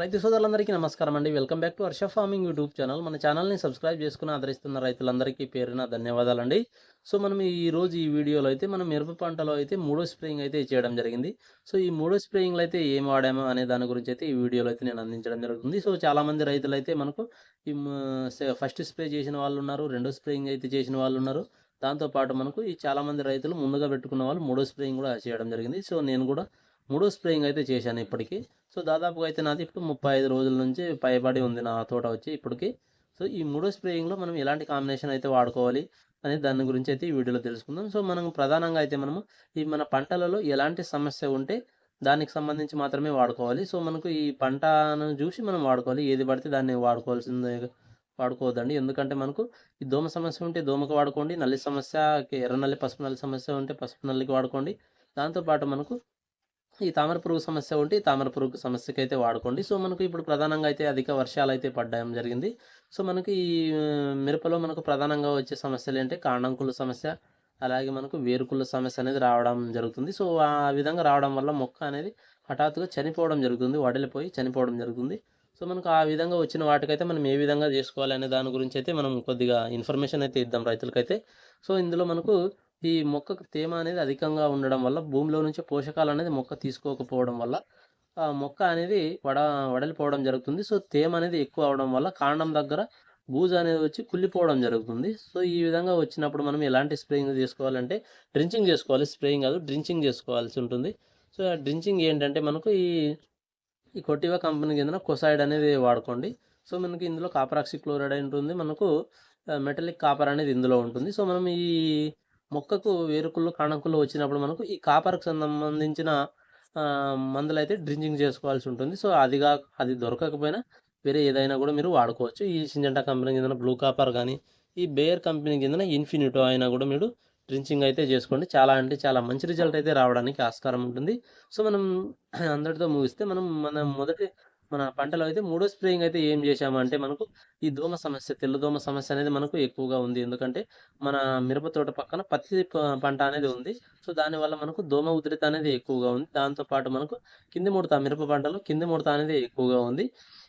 రైతు సోదరులందరికీ నమస్కారం అండి. Welcome back to Varsha farming YouTube channel. మన ఛానల్ని సబ్స్క్రైబ్ చేసుకుని ఆదరిస్తున్న రైతులందరికీ పేరున ధన్యవాదాలండి. సో మనం ఈ రోజు ఈ వీడియోలో అయితే మనం మిరప పంటలో అయితే మూడో స్ప్రేయింగ్ అయితే చేయడం జరిగింది. సో ఈ మూడో స్ప్రేయింగ్లో అయితే ఏం వాడామో అనే దాని గురించి అయితే ఈ వీడియోలో అయితే నేను అందించడం జరుగుతుంది. సో చాలామంది రైతులు అయితే మనకు ఈ ఫస్ట్ స్ప్రే చేసిన వాళ్ళు ఉన్నారు రెండో స్ప్రేయింగ్ అయితే చేసిన వాళ్ళు ఉన్నారు. దాంతోపాటు మనకు ఈ చాలామంది రైతులు ముందుగా పెట్టుకున్న వాళ్ళు మూడో స్ప్రేయింగ్ కూడా చేయడం జరిగింది. సో నేను కూడా మూడో స్ప్రేయింగ్ అయితే చేశాను ఇప్పటికీ. సో దాదాపుగా అయితే నాది ఇప్పుడు ముప్పై ఐదు రోజుల నుంచి పైబడి ఉంది నా తోట వచ్చి ఇప్పటికి. సో ఈ మూడో స్ప్రేయింగ్లో మనం ఎలాంటి కాంబినేషన్ అయితే వాడుకోవాలి అనేది దాని గురించి అయితే ఈ వీడియోలో తెలుసుకుందాం. సో మనం ప్రధానంగా అయితే మనము ఈ మన పంటలలో ఎలాంటి సమస్య ఉంటే దానికి సంబంధించి మాత్రమే వాడుకోవాలి. సో మనకు ఈ పంటను చూసి మనం వాడుకోవాలి. ఏది పడితే దాన్ని వాడుకోవాల్సిందే వాడుకోవద్దండి. ఎందుకంటే మనకు ఈ దోమ సమస్య ఉంటే దోమకు వాడుకోండి. నల్లి సమస్య ఎర్ర నల్లి పసుపు నల్లి సమస్య ఉంటే పసుపు నల్లికి వాడుకోండి. దాంతోపాటు మనకు ఈ తామర పురుగు సమస్య ఉంటే ఈ తామర పురుగు సమస్యకి అయితే వాడుకోండి. సో మనకు ఇప్పుడు ప్రధానంగా అయితే అధిక వర్షాలు అయితే పడ్డం జరిగింది. సో మనకి ఈ మిరపలో మనకు ప్రధానంగా వచ్చే సమస్యలు ఏంటంటే కాండంకుల సమస్య అలాగే మనకు వేరుకుల సమస్య అనేది రావడం జరుగుతుంది. సో ఆ విధంగా రావడం వల్ల మొక్క అనేది హఠాత్తుగా చనిపోవడం జరుగుతుంది. వడలిపోయి చనిపోవడం జరుగుతుంది. సో మనకు ఆ విధంగా వచ్చిన వాటికైతే మనం ఏ విధంగా చేసుకోవాలి అనే దాని గురించి అయితే మనం కొద్దిగా ఇన్ఫర్మేషన్ అయితే ఇద్దాం రైతులకైతే. సో ఇందులో మనకు ఈ మొక్కకు తేమ అనేది అధికంగా ఉండడం వల్ల భూమిలో నుంచి పోషకాలు అనేది మొక్క తీసుకోకపోవడం వల్ల ఆ మొక్క అనేది వడ వడలిపోవడం జరుగుతుంది. సో తేమ అనేది ఎక్కువ అవడం వల్ల కాండం దగ్గర బూజు అనేది వచ్చి కుళ్ళిపోవడం జరుగుతుంది. సో ఈ విధంగా వచ్చినప్పుడు మనం ఎలాంటి స్ప్రేయింగ్ చేసుకోవాలంటే డ్రించింగ్ చేసుకోవాలి. స్ప్రేయింగ్ కాదు డ్రించింగ్ చేసుకోవాల్సి ఉంటుంది. సో ఆ డ్రించింగ్ ఏంటంటే మనకు ఈ ఈ కొట్టివా కంపెనీ కింద కొసైడ్ అనేది వాడుకోండి. సో మనకి ఇందులో కాపరాక్సి క్లోరైడ్ ఉంటుంది. మనకు మెటలిక్ కాపర్ అనేది ఇందులో ఉంటుంది. సో మనం ఈ మొక్కకు వేరుకుళ్ళు కణకులు వచ్చినప్పుడు మనకు ఈ కాపర్కి సంబంధించిన మందులు అయితే డ్రింకింగ్ చేసుకోవాల్సి ఉంటుంది. సో అదిగా అది దొరకకపోయినా వేరే ఏదైనా కూడా మీరు వాడుకోవచ్చు. ఈ సింజంటా కంపెనీ కింద బ్లూ కాపర్ కానీ ఈ బేయర్ కంపెనీ కింద ఇన్ఫినిటో అయినా కూడా మీరు డ్రించింగ్ అయితే చేసుకోండి. చాలా అంటే చాలా మంచి రిజల్ట్ అయితే రావడానికి ఆస్కారం ఉంటుంది. సో మనం అందరితో ముగిస్తే మనం మన మొదటి మన పంటలో అయితే మూడో స్ప్రేయింగ్ అయితే ఏం చేశామంటే మనకు ఈ దోమ సమస్య తెల్ల దోమ సమస్య అనేది మనకు ఎక్కువగా ఉంది. ఎందుకంటే మన మిరప తోట పక్కన పత్తి పంట అనేది ఉంది. సో దానివల్ల మనకు దోమ ఉధృత అనేది ఎక్కువగా ఉంది. దాంతోపాటు మనకు కింది ముడత మిరప పంటలో కింది ముడత అనేది ఎక్కువగా ఉంది.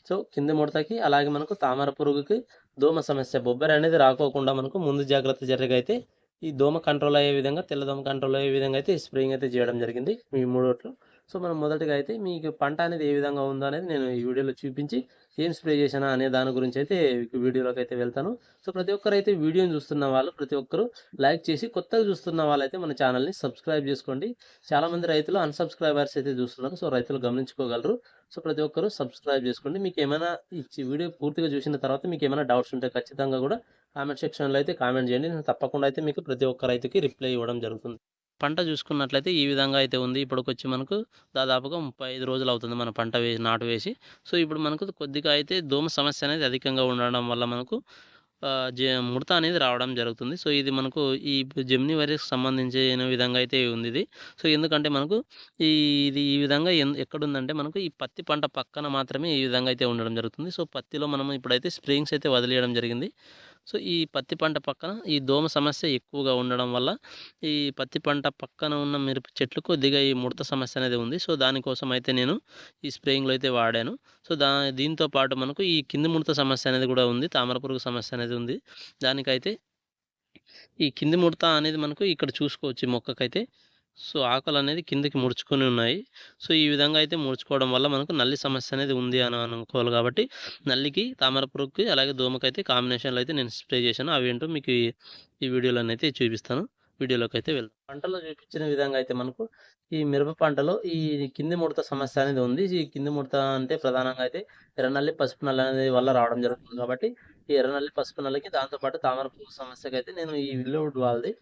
సో కింది ముడతకి అలాగే మనకు తామర పురుగుకి దోమ సమస్య బొబ్బరి అనేది రాకోకుండా మనకు ముందు జాగ్రత్త జరిగైతే ఈ దోమ కంట్రోల్ అయ్యే విధంగా తెల్ల దోమ కంట్రోల్ అయ్యే విధంగా అయితే స్ప్రేయింగ్ అయితే చేయడం జరిగింది. ఈ మూడోట్లో సో మనం మొదటిగా అయితే మీకు పంట అనేది ఏ విధంగా ఉందో అనేది నేను ఈ వీడియోలో చూపించి ఏం స్ప్రే చేశానా అనే దాని గురించి అయితే వీడియోలోకి అయితే వెళ్తాను. సో ప్రతి ఒక్కరు అయితే వీడియోని చూస్తున్న వాళ్ళు ప్రతి ఒక్కరు లైక్ చేసి కొత్తగా చూస్తున్న వాళ్ళైతే మన ఛానల్ని సబ్స్క్రైబ్ చేసుకోండి. చాలామంది రైతులు అన్సబ్స్క్రైబర్స్ అయితే చూస్తున్నారు. సో రైతులు గమనించుకోగలరు. సో ప్రతి ఒక్కరు సబ్స్క్రైబ్ చేసుకోండి. మీకు ఏమైనా ఈ వీడియో పూర్తిగా చూసిన తర్వాత మీకు ఏమైనా డౌట్స్ ఉంటే ఖచ్చితంగా కూడా కామెంట్ సెక్షన్లో అయితే కామెంట్ చేయండి. నేను తప్పకుండా అయితే మీకు ప్రతి ఒక్క రైతుకి రిప్లై ఇవ్వడం జరుగుతుంది. పంట చూసుకున్నట్లయితే ఈ విధంగా అయితే ఉంది. ఇప్పటికొచ్చి మనకు దాదాపుగా ముప్పై ఐదు రోజులు అవుతుంది మన పంట వేసి నాటు వేసి. సో ఇప్పుడు మనకు కొద్దిగా అయితే దోమ సమస్య అనేది అధికంగా ఉండడం వల్ల మనకు జ ముడత అనేది రావడం జరుగుతుంది. సో ఇది మనకు ఈ జెమిని వైరస్కి సంబంధించిన విధంగా అయితే ఉంది ఇది. సో ఎందుకంటే మనకు ఈ ఇది ఈ విధంగా ఎక్కడుందంటే మనకు ఈ పత్తి పంట పక్కన మాత్రమే ఈ విధంగా అయితే ఉండడం జరుగుతుంది. సో పత్తిలో మనం ఇప్పుడైతే స్ప్రేయింగ్స్ అయితే వదిలేయడం జరిగింది. సో ఈ పత్తి పంట పక్కన ఈ దోమ సమస్య ఎక్కువగా ఉండడం వల్ల ఈ పత్తి పంట పక్కన ఉన్న మిరప చెట్లు కొద్దిగా ఈ ముడత సమస్య అనేది ఉంది. సో దానికోసం అయితే నేను ఈ స్ప్రేయింగ్లో అయితే వాడాను. సో దా దీంతో పాటు మనకు ఈ కింది ముడత సమస్య అనేది కూడా ఉంది. తామర పురుగు సమస్య అనేది ఉంది. దానికైతే ఈ కింది ముడత అనేది మనకు ఇక్కడ చూసుకోవచ్చు మొక్కకైతే. సో ఆకులు అనేది కిందకి ముడుచుకొని ఉన్నాయి. సో ఈ విధంగా అయితే ముడుచుకోవడం వల్ల మనకు నల్లి సమస్య అనేది ఉంది అని అనుకోవాలి కాబట్టి నల్లికి తామర పురుగుకి అలాగే దోమకైతే కాంబినేషన్లో అయితే నేను స్ప్రే చేశాను. అవి ఏంటో మీకు ఈ వీడియోలో అయితే చూపిస్తాను. వీడియోలోకి అయితే వెళ్తాను పంటలో చూపించిన విధంగా అయితే మనకు ఈ మిరప పంటలో ఈ కింది ముడత సమస్య అనేది ఉంది. ఈ కింది ముడత అంటే ప్రధానంగా అయితే ఎర్రనల్లి పసుపు నల్లి అనేది వల్ల రావడం జరుగుతుంది కాబట్టి ఈ ఎర్రనల్లి పసుపు నల్లికి దాంతోపాటు తామర పురుగు సమస్యకి అయితే నేను ఈ విల్లువుడ్ వాళ్ళది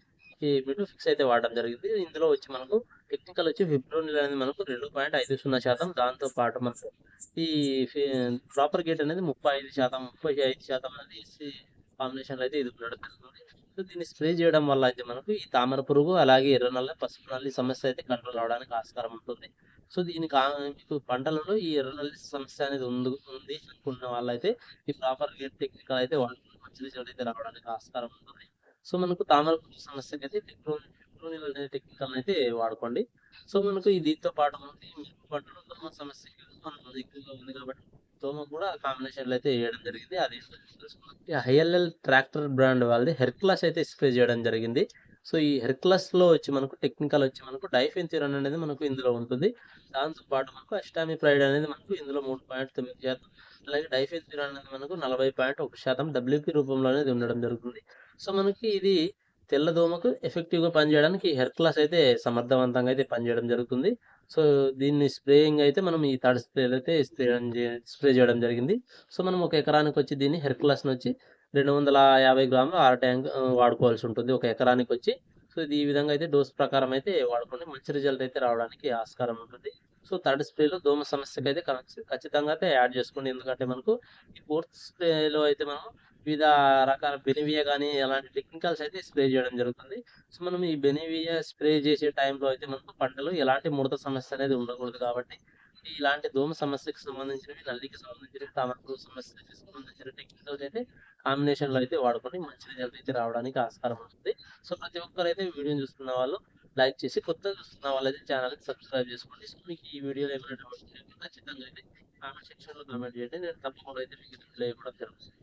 మనకి మిడ్ ఫిక్స్ అయితే వాడడం జరిగింది. ఇందులో వచ్చి మనకు టెక్నికల్ వచ్చి ఫిబ్రవరి అనేది మనకు రెండు పాయింట్ ఐదు సున్నా శాతం దాంతో పాటు మనకు ఈ ప్రాపర్ గేట్ అనేది ముప్పై ఐదు శాతం ముప్పై ఐదు శాతం అనేది కాంబినేషన్లో అయితే ఇది ఉండడం జరుగుతుంది. సో దీన్ని స్ప్రే చేయడం వల్ల అయితే మనకు ఈ తామర పురుగు అలాగే ఎర్ర నల్ల పసుపు నల్లి సమస్య అయితే కంట్రోల్ అవడానికి ఆస్కారం ఉంటుంది. సో దీనికి మీకు పంటలలో ఈ ఎర్ర నల్లి సమస్య అనేది ఉంది ఉంది అనుకున్న వాళ్ళైతే ఈ ప్రాపర్ గేట్ టెక్నికల్ అయితే వాడుకుంటే మంచి రిజల్ట్ అయితే రావడానికి ఆస్కారం ఉంటుంది. సో మనకు తామర పురుగు సమస్యకి అయితే టెక్రోనిల్ అనే టెక్నికల్ అయితే వాడుకోండి సో మనకు దీంతో పాటు మనకి మిరప పంటలో దోమ సమస్య ఎక్కువగా ఉంది కాబట్టి దోమ కూడా కాంబినేషన్‌లో అయితే వేయడం జరిగింది. అది హైఎల్ఎల్ ఐఎల్ఎల్ ట్రాక్టర్ బ్రాండ్ వాళ్ళది హెర్క్లాస్ అయితే స్ప్రే చేయడం జరిగింది. సో, ఈ హెర్క్లస్లో వచ్చి మనకు టెక్నికల్ వచ్చి మనకు డైఫెన్థ్యూరాన్ అనేది మనకు ఇందులో ఉంటుంది. దాంతో పాటు మనకు అస్టామిప్రైడ్ అనేది మనకు ఇందులో 3.9% అలాగే డైఫెన్థ్యూరాన్ అనేది మనకు 40.1% డబ్ల్యూపీ రూపంలో అనేది ఉండడం జరుగుతుంది. సో, మనకి ఇది తెల్ల దోమకు ఎఫెక్టివ్‌గా పనిచేయడానికి హెర్క్యులస్ అయితే సమర్థవంతంగా అయితే పనిచేయడం జరుగుతుంది. సో, దీన్ని స్ప్రేయింగ్ అయితే మనం ఈ థర్డ్ స్ప్రేలో అయితే స్ప్రే చేయడం జరిగింది. సో, మనం ఒక ఎకరానికి వచ్చి దీన్ని హెర్క్లాస్ని వచ్చి రెండు వందల యాభై గ్రాములు ఆర్ ట్యాంక్ వాడుకోవాల్సి ఉంటుంది ఒక ఎకరానికొచ్చి. సో, ఇది ఈ విధంగా అయితే డోస్ ప్రకారం అయితే వాడుకోండి. మంచి రిజల్ట్ అయితే రావడానికి ఆస్కారం ఉంటుంది. సో, థర్డ్ స్ప్రేలో దోమ సమస్యకు అయితే ఖచ్చితంగా అయితే యాడ్ చేసుకోండి. ఎందుకంటే మనకు ఈ ఫోర్త్ స్ప్రేలో అయితే మనం వివిధ రకాల బెనివియా కానీ అలాంటి టెక్నికల్స్ అయితే స్ప్రే చేయడం జరుగుతుంది. సో, మనం ఈ బెనివియా స్ప్రే చేసే టైంలో అయితే మనకు పంటలు ఎలాంటి ముడత సమస్య అనేది ఉండకూడదు కాబట్టి ఇలాంటి దోమ సమస్యకి సంబంధించినవి, నల్లికి సంబంధించినవి, తమకు సమస్యకి సంబంధించిన టెక్నికల్స్ అయితే కాంబినేషన్‌లో అయితే వాడుకొని మంచి రిజల్ట్ అయితే రావడానికి ఆస్కారం ఉంటుంది. సో, ప్రతి ఒక్కరైతే వీడియోని చూస్తున్న వాళ్ళు లైక్ చేసి కొత్తగా చూస్తున్న వాళ్ళైతే ఛానల్ని సబ్స్క్రైబ్ చేసుకోండి. సో, మీకు ఈ వీడియోలో ఏమైనా ఖచ్చితంగా అయితే కామెంట్ సెక్షన్‌లో కామెంట్ చేయండి. నేను తప్పకుండా అయితే మీకు రిప్లై ఇవ్వడం జరుగుతుంది.